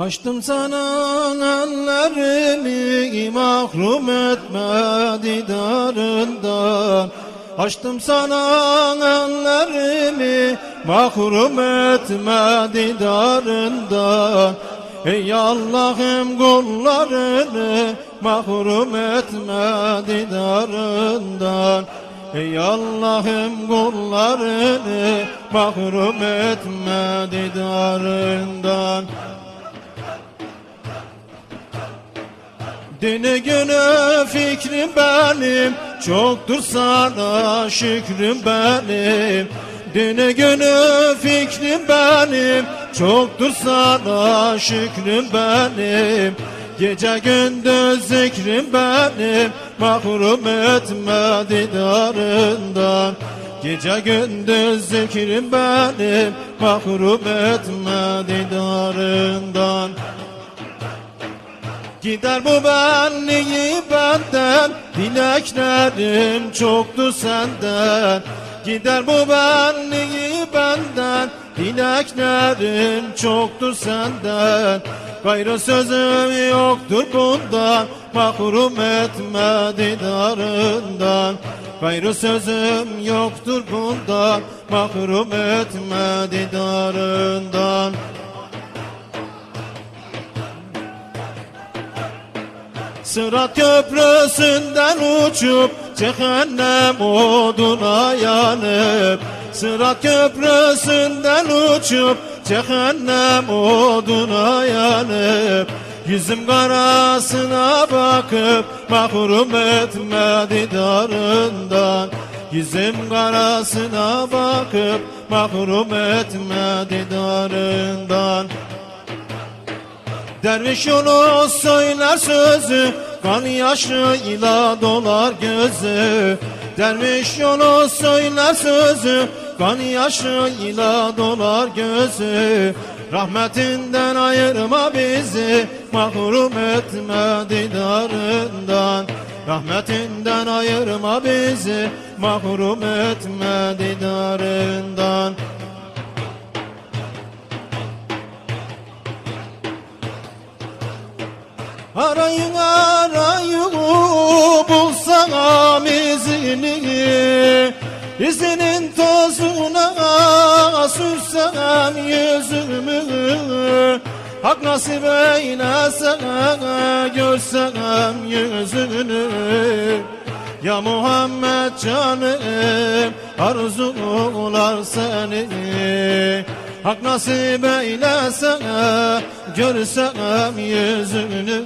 Açtım sana ellerimi mahrum etme didarından. Açtım sana ellerimi mahrum etme didarından. Ey Allah'ım kullarını mahrum etme didarından. Ey Allah'ım kullarını mahrum etme didarından Dini günü fikrim benim Çoktur sana şükrüm benim. Dini günü fikrim benim Çoktur sana şükrüm benim. Gece gündüz zikrim benim Mahrum etme didarından. Gece gündüz zikrim benim Mahrum etme didarından Gider bu benliği benden Dileklerim çoktu senden. Gider bu benliği benden Dileklerim çoktur senden. Gayrı sözüm yoktur bundan Mahrum etme didarından. Gayrı sözüm yoktur bundan Mahrum etme didarından Sırat köprüsünden uçup cehennem oduna yanıp Sırat köprüsünden uçup cehennem oduna yanıp Yüzüm karasına bakıp mahrum etme didarından Yüzüm karasına bakıp mahrum etme didarından Derviş onu söyler sözü Kan yaşıyla dolar gözü. Derviş onu söyler sözü Kan yaşıyla dolar gözü. Rahmetinden ayırma bizi Mahrum etme didarından. Rahmetinden ayırma bizi Mahrum etme didarından Arayın arayın bulsam izini İzinin tozuna sürsem yüzümü. Hak nasip eylese görsem yüzünü. Ya Muhammed canım arzular seni Hak nasip eylese görsem yüzünü.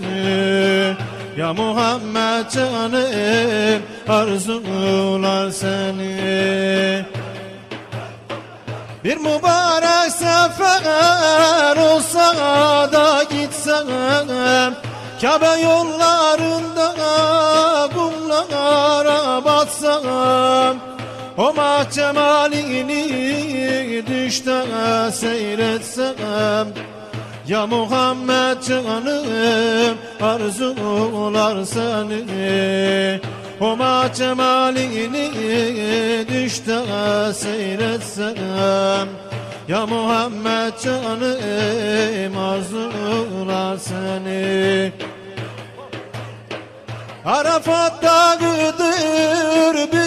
Ya Muhammed canım arzular seni. Bir mübarek sefer olsa da gitsem Kabe yollarında kumlara batsam O mahcemalini düşte seyretsem Ya Muhammed canım arzular seni. O cemalini düşte seyretsem Ya Muhammed canım arzular seni. Arafat dağıdır bizim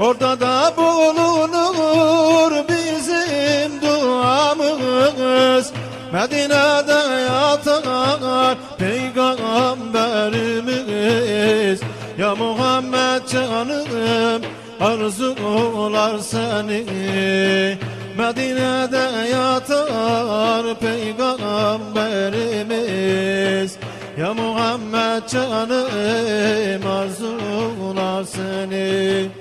Orada da bulunur bizim duamız. Medine'de yatar peygamberimiz. Ya Muhammed canım arzular seni. Medine'de yatar peygamberimiz. Ya Muhammed canım arzular seni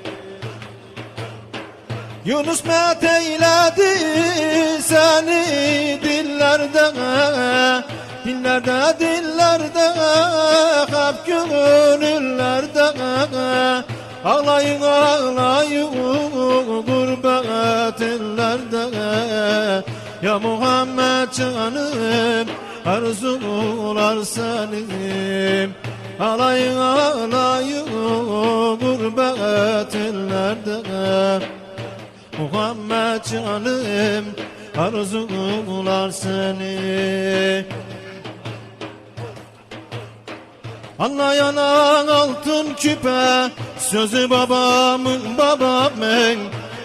Yunus met eyledi seni dillerde Dillerde dillerde hep gönüllerde. Ağlayın ağlayın gurbet ellerde. Ya Muhammed canım arzular senin. Alayın alayın gurbet ellerde Muhammed canım arzular seni. Anlayanan altın küpe Sözü babamın babamın.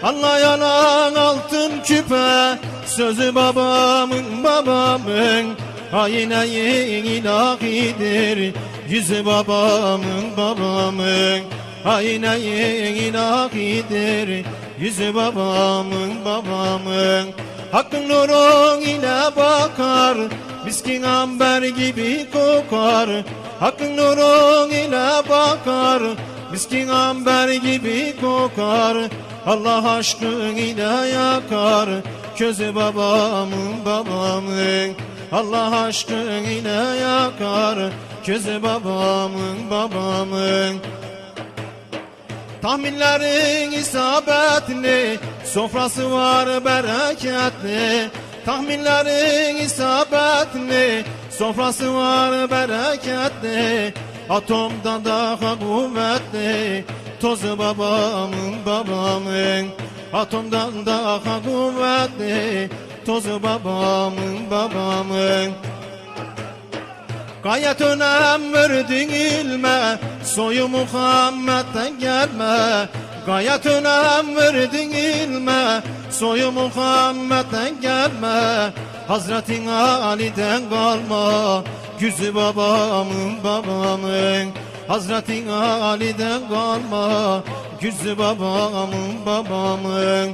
Anlayanan altın küpe Sözü babamın babamın. Ayneyin ilahidir Yüzü babamın babamın. Ayneyin ilahidir Yüzü babamın babamın. Hakkın nurun ile bakar Miskin amber gibi kokar. Hakkın nurun ile bakar Miskin amber gibi kokar. Allah aşkın ile yakar Közü babamın babamın. Allah aşkın ile yakar Közü babamın babamın Tahminlerin isabetli Sofrası var bereketli. Tahminlerin isabetli Sofrası var bereketli. Atomdan daha kuvvetli Tozu babamın babamın. Atomdan daha kuvvetli Tozu babamın babamın. Gayet önem verdin ilme Soyu Muhammed'den gelme Gayet önem verdin ilme. Soyu Muhammed'den gelme Hazretin Ali'den kalma. Güzü babamın babamın. Hazretin Ali'den kalma. Güzü babamın babamın.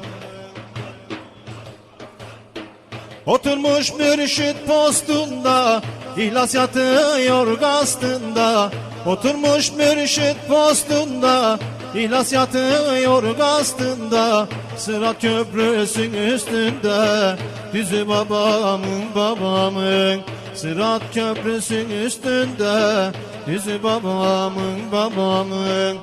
Oturmuş mürşit postunda İhlas yatıyor gastında Oturmuş mürşit postunda. İhlas yatıyor gastında Sırat köprüsün üstünde. Düzü babamın babamın Sırat köprüsün üstünde. Düzü babamın babamın